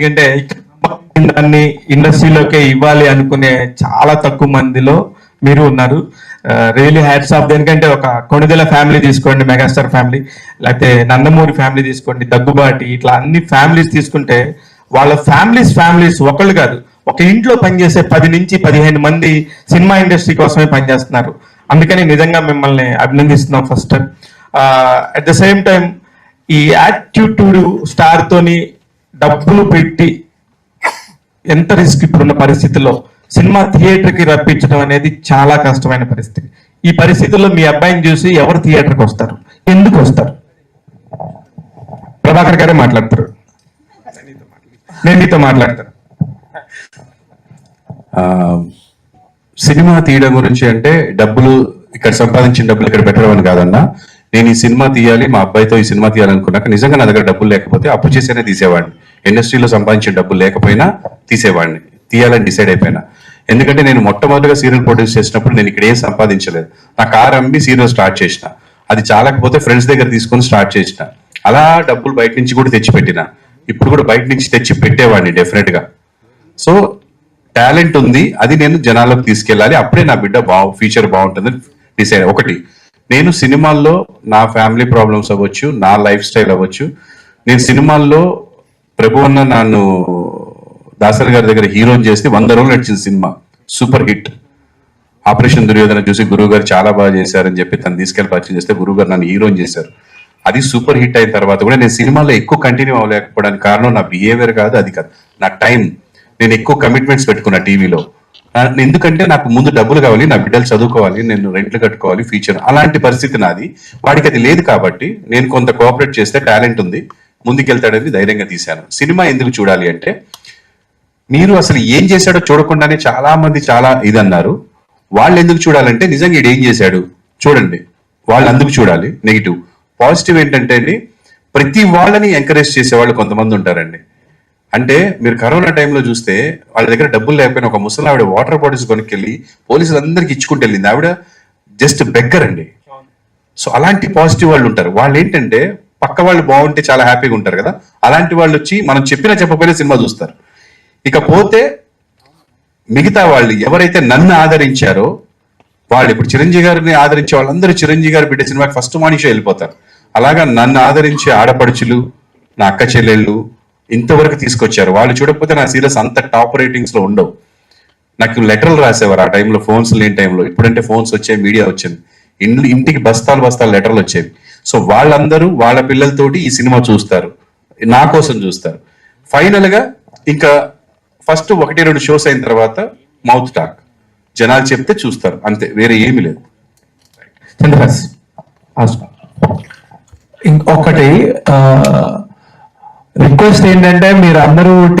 ఎందుకంటే దాన్ని ఇండస్ట్రీలోకి ఇవ్వాలి అనుకునే చాలా తక్కువ మందిలో మీరు ఉన్నారు. రియలీ హ్యాట్స్ ఆఫ్ దేనికంటే ఒక కొణిదెల ఫ్యామిలీ తీసుకోండి మెగాస్టార్ ఫ్యామిలీ లేకపోతే నందమూరి ఫ్యామిలీ తీసుకోండి దగ్గుబాటి ఇట్లా అన్ని ఫ్యామిలీస్ తీసుకుంటే వాళ్ళ ఫ్యామిలీస్ ఫ్యామిలీస్ ఒకళ్ళు కాదు ఒక ఇంట్లో పనిచేసే పది నుంచి పదిహేను మంది సినిమా ఇండస్ట్రీ కోసమే పనిచేస్తున్నారు. అందుకని నిజంగా మిమ్మల్ని అభినందిస్తున్నాం first at the same time ఈ యాటిట్యూడ్ స్టార్తోని డబ్బులు పెట్టి ఎంత రిస్క్ ఇప్పుడున్న పరిస్థితుల్లో సినిమా థియేటర్కి రప్పించడం అనేది చాలా కష్టమైన పరిస్థితి. ఈ పరిస్థితుల్లో మీ అబ్బాయిని చూసి ఎవరు థియేటర్కి వస్తారు? ఎందుకు వస్తారు? ప్రభాకర్ గారే మాట్లాడతారు. నేను మీతో మాట్లాడతాను. ఆ, సినిమా తీయడం గురించి అంటే డబ్బులు ఇక్కడ సంపాదించిన డబ్బులు ఇక్కడ పెట్టడం అని కాదన్నా. నేను ఈ సినిమా తీయాలి మా అబ్బాయితో ఈ సినిమా తీయాలనుకున్నాక నిజంగా నా దగ్గర డబ్బులు లేకపోతే అప్పు చేసేనే తీసేవాడిని. ఇండస్ట్రీలో సంపాదించిన డబ్బులు లేకపోయినా తీసేవాడిని. తీయాలని డిసైడ్ అయిపోయినా. ఎందుకంటే నేను మొట్టమొదటిగా సీరియల్ ప్రొడ్యూస్ చేసినప్పుడు నేను ఇక్కడ ఏం సంపాదించలేదు. నా కార్ అమ్మి సీరియల్ స్టార్ట్ చేసిన. అది చాలకపోతే ఫ్రెండ్స్ దగ్గర తీసుకొని స్టార్ట్ చేసిన. అలా డబ్బులు బయట నుంచి కూడా తెచ్చి పెట్టిన ఇప్పుడు కూడా బయట నుంచి తెచ్చి పెట్టేవాడిని డెఫినెట్గా. సో టాలెంట్ ఉంది. అది నేను జనాల్లోకి తీసుకెళ్ళాలి. అప్పుడే నా బిడ్డ బాగు ఫ్యూచర్ బాగుంటుంది డిసైడ్ ఒకటి నేను సినిమాల్లో నా ఫ్యామిలీ ప్రాబ్లమ్స్ అవ్వచ్చు నా లైఫ్ స్టైల్ అవ్వచ్చు. నేను సినిమాల్లో ప్రభు అన్న నన్ను దాసరి గారి దగ్గర హీరోని చేస్తే వంద రోజులు నడిచిన cinema. Super hit. Operation Duryodhana చూసి గురువు గారు చాలా బాగా చేశారని చెప్పి తను తీసుకెళ్ళి పరిచయం చేస్తే గురువు గారు నన్ను హీరోని చేశారు. అది సూపర్ హిట్ అయిన తర్వాత కూడా నేను సినిమాలో ఎక్కువ కంటిన్యూ అవ్వలేకపోవడానికి కారణం నా బిహేవియర్ కాదు అది కాదు. నా టైం. నేను ఎక్కువ కమిట్మెంట్స్ పెట్టుకున్నా టీవీలో. ఎందుకంటే నాకు ముందు డబ్బులు కావాలి నా బిడ్డలు చదువుకోవాలి నేను రెంట్లు కట్టుకోవాలి ఫ్యూచర్. అలాంటి పరిస్థితి నాది. వాడికి అది లేదు కాబట్టి నేను కొంత కోఆపరేట్ చేస్తే టాలెంట్ ఉంది. ముందుకెళ్తాడని ధైర్యంగా తీశాను. సినిమా ఎందుకు చూడాలి అంటే మీరు అసలు ఏం చేశాడో చూడకుండానే చాలా మంది చాలా ఇదన్నారు. వాళ్ళు ఎందుకు చూడాలంటే నిజంగా ఈడు ఏం చేశాడు? చూడండి. వాళ్ళు అందుకు చూడాలి. నెగిటివ్. పాజిటివ్ ఏంటంటే అండి ప్రతి వాళ్ళని ఎంకరేజ్ చేసేవాళ్ళు కొంతమంది ఉంటారండి. అంటే మీరు కరోనా టైంలో చూస్తే వాళ్ళ దగ్గర డబ్బులు లేకపోయినా ఒక ముసలి ఆవిడ వాటర్ బాటిల్స్ కొనుక్కెళ్ళి పోలీసులు అందరికి ఇచ్చుకుంటూ వెళ్ళింది. ఆవిడ జస్ట్ బెగ్గర్ అండి సో అలాంటి పాజిటివ్ వాళ్ళు ఉంటారు. వాళ్ళు ఏంటంటే పక్క వాళ్ళు బాగుంటే చాలా హ్యాపీగా ఉంటారు కదా? అలాంటి వాళ్ళు వచ్చి మనం చెప్పినా చెప్పకపోయినా సినిమా చూస్తారు. ఇకపోతే మిగతా వాళ్ళు ఎవరైతే నన్ను ఆదరించారో వాళ్ళు ఇప్పుడు చిరంజీవి గారిని ఆదరించే వాళ్ళందరూ చిరంజీవి గారు బిడ్డ సినిమాకి ఫస్ట్ మనిషి వెళ్ళిపోతారు. అలాగా నన్ను ఆదరించే ఆడపడుచులు నా అక్క చెల్లెళ్ళు ఇంతవరకు తీసుకొచ్చారు. వాళ్ళు చూడకపోతే నా సీరియస్ అంత టాప్ రేటింగ్స్లో ఉండవు. నాకు లెటర్లు రాసేవారు ఆ టైంలో ఫోన్స్ లేని టైంలో. ఇప్పుడంటే ఫోన్స్ వచ్చాయి మీడియా వచ్చింది. ఇంటికి బస్తాలు బస్తాలు లెటర్లు వచ్చేవి. సో వాళ్ళందరూ వాళ్ళ పిల్లలతోటి ఈ సినిమా చూస్తారు. నా కోసం చూస్తారు. ఫైనల్గా ఇంకా ఫస్ట్ ఒకటి రెండు షోస్ అయిన తర్వాత మౌత్ టాక్ జనాలు చెప్తే చూస్తారు. అంతే వేరే ఏమీ లేదు. ఒకటి ఇంకొకటి రిక్వెస్ట్ ఏంటంటే మీరు అందరూ